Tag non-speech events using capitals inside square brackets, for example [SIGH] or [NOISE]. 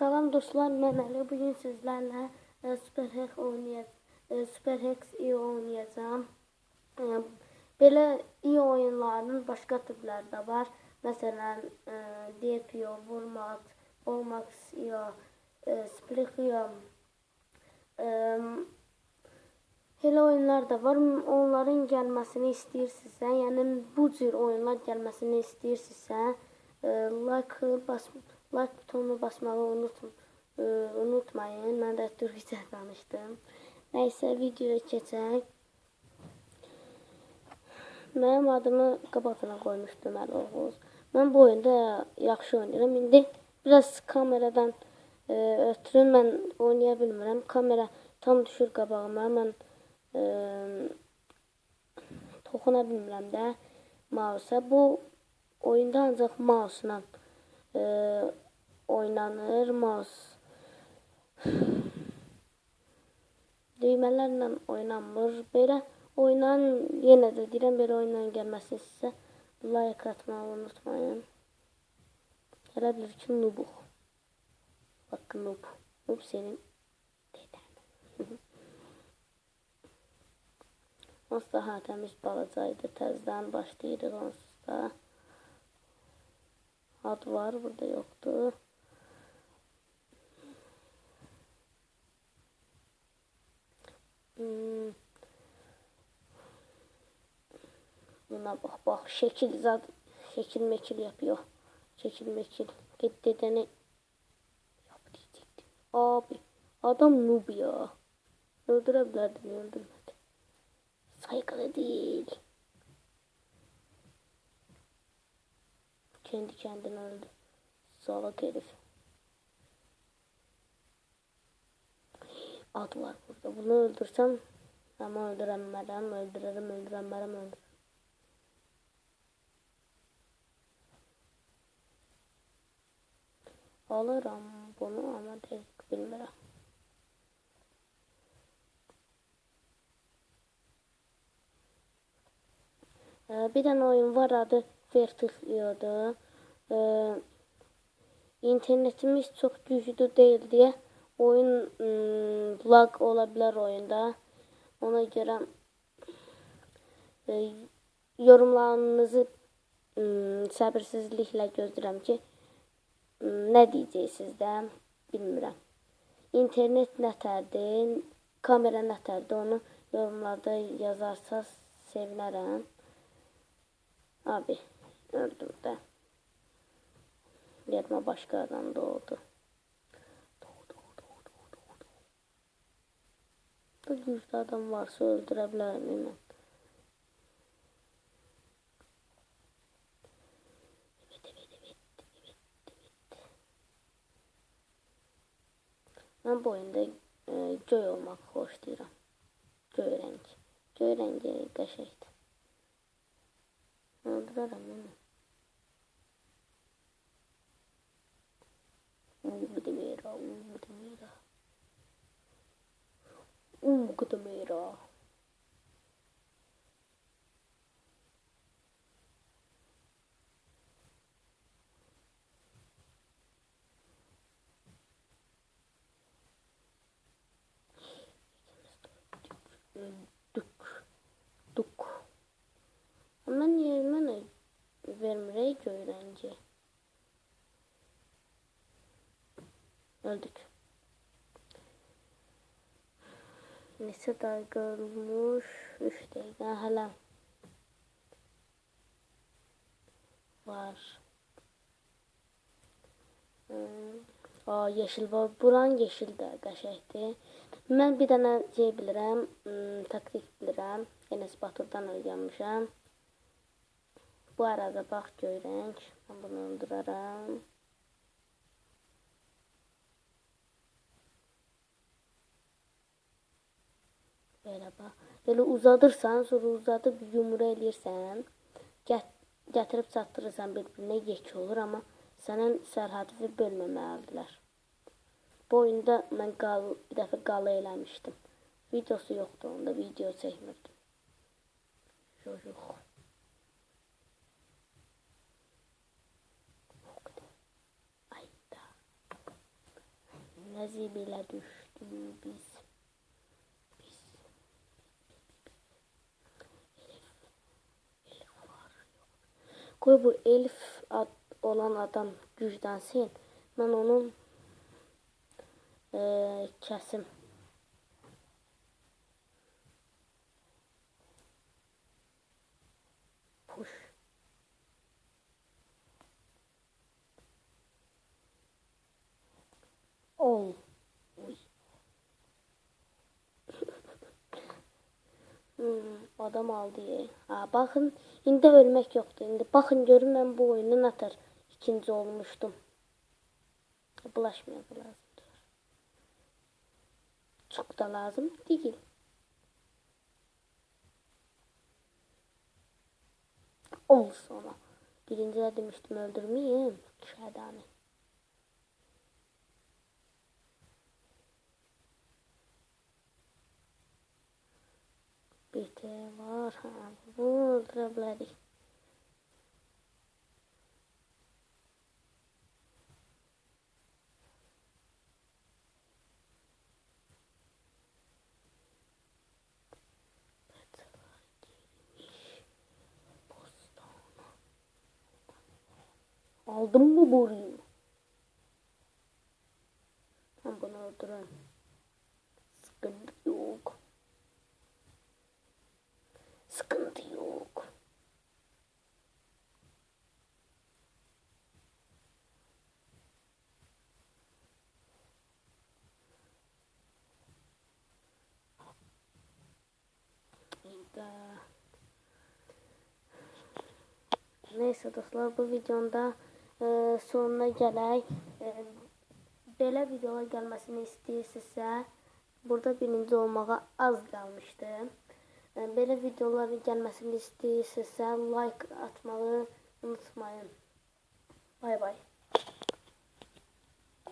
Salam dostlar, mən Əli. Bu gün sizlərlə e, Superhex oynayacağam. E, Superhex iyi oynayacağam. E, belə iyi oyunların başqa türləri də var. Məsələn, e, DPO, Warmat, Olmax, İO, e, Splitio. E, Elə oyunlar da var. Onların gəlməsini istəyirsinizsə, yəni bu cür oyunlar gəlməsini istəyirsinizsə, e, like bas like butonuna basmağı e, unutmayın. Mən də türkçə danışdım. Nəysə videoya keçək. Mənim adımı qabağına qoymuşdum Əli Oğuz. Mən bu oyunda yaxşı oynayıram. İndi biraz kameradan e, ötürü mən oynaya bilmirəm. Kamera tam düşür qabağıma. Mən e, toxuna bilmirəm də mausa. Bu oyunda ancaq mausla e, oynanır. Mouse [SIGHS] düymələrlə oynanmır. Belə oynan yenə də deyirəm, belə oyunların gəlməsi sizə like atmağı unutmayın. Elə bilir ki, nubuq. Bakın nub. Nub senin deden. [LAUGHS] Onsuz da ha təmiz balacaydı. Təzdən onsuz da. Ad var, burada yoktu. Hmm. Buna bak bak şekil zat şekil mekil yapıyor. Şekil mekil. Git dedeni yap diyecektim. Abi adam noob ya. Öldürebilirdim öldürmedi. Saygılı değil. Kendi kendine öldü. Salak herif. At var burada. Bunu öldürsem ama öldüremem, öldürelim, öldüremem, öldürürüm. Alırım bunu ama dedik bilmirəm. Ee, bir tane oyun var adı Vertiglio'du. Ee, internetimiz çok güçlü değil diye oyun lag olabilir oyunda. Ona göre e, yorumlarınızı ım, səbirsizliklə gözləyirəm ki, ım, nə deyəcəksiniz də bilmirəm. İnternet nətərdir, kamera nətərdir onu yorumlarda yazarsanız sevinərəm. Abi öldüm de. Yerime başka adam doğdu. Bu güçlü adam varsa öldürebilirim hemen. Evet, evet. Ben bu oyunda e, göy olmak hoşlayıram. Göy rengi. Göy rengi qəşəngdir. Öldürürüm onu. Um cotovelo. Um cotovelo. Tuk. Ama niye bana vermeye öğrenci? Öldük. Neçə dakika olmuş? 3 dakika hala var. Aa, yeşil var. Buran yeşil də qəşəngdir. Mən bir dənə şey bilirəm, taktik bilirəm. Enes Baturdan öyrənmişəm. Bu arada bak görək. Mən bunu öldürərəm. Belə bax. Belə uzadırsan, sonra uzadıb yumru eləyirsən. Gət gətirib çatdırırsan bir-birinə yek olur, amma sənin sərhədini bölməməlidirlər. Bu oyunda mən qal, bir dəfə qalı eləmişdim. Videosu yoxdur onda, video çəkmirdim. Yox, yox. Zibilə düşdü biz. Biz. Qoy bu Elif ad olan adam güclənsin. Mən onun eee kəsim. Adam aldı ya. Ha, bakın indi ölmek yoktu. Indi bakın görün ben bu oyunun atar. ikinci olmuştum. Bulaşmaya da lazımdır. Çok da lazım değil. Olsun ama. Birinci de demiştim öldürmeyeyim. Şadane. Bir bunu öldürebiliriz. Aldım mı boruyu? Ben bunu öldürürüm. Sıkıntı yok. Sıkıntı yok. İşte. Neyse dostlar bu videonda e, sonuna gələk. E, belə videolar gəlməsini istəyirsinizsə, burada birinci olmağa az qalmışdı. E, belə videoların gəlməsini istəyirsinizsə, like atmağı unutmayın. Bay bay.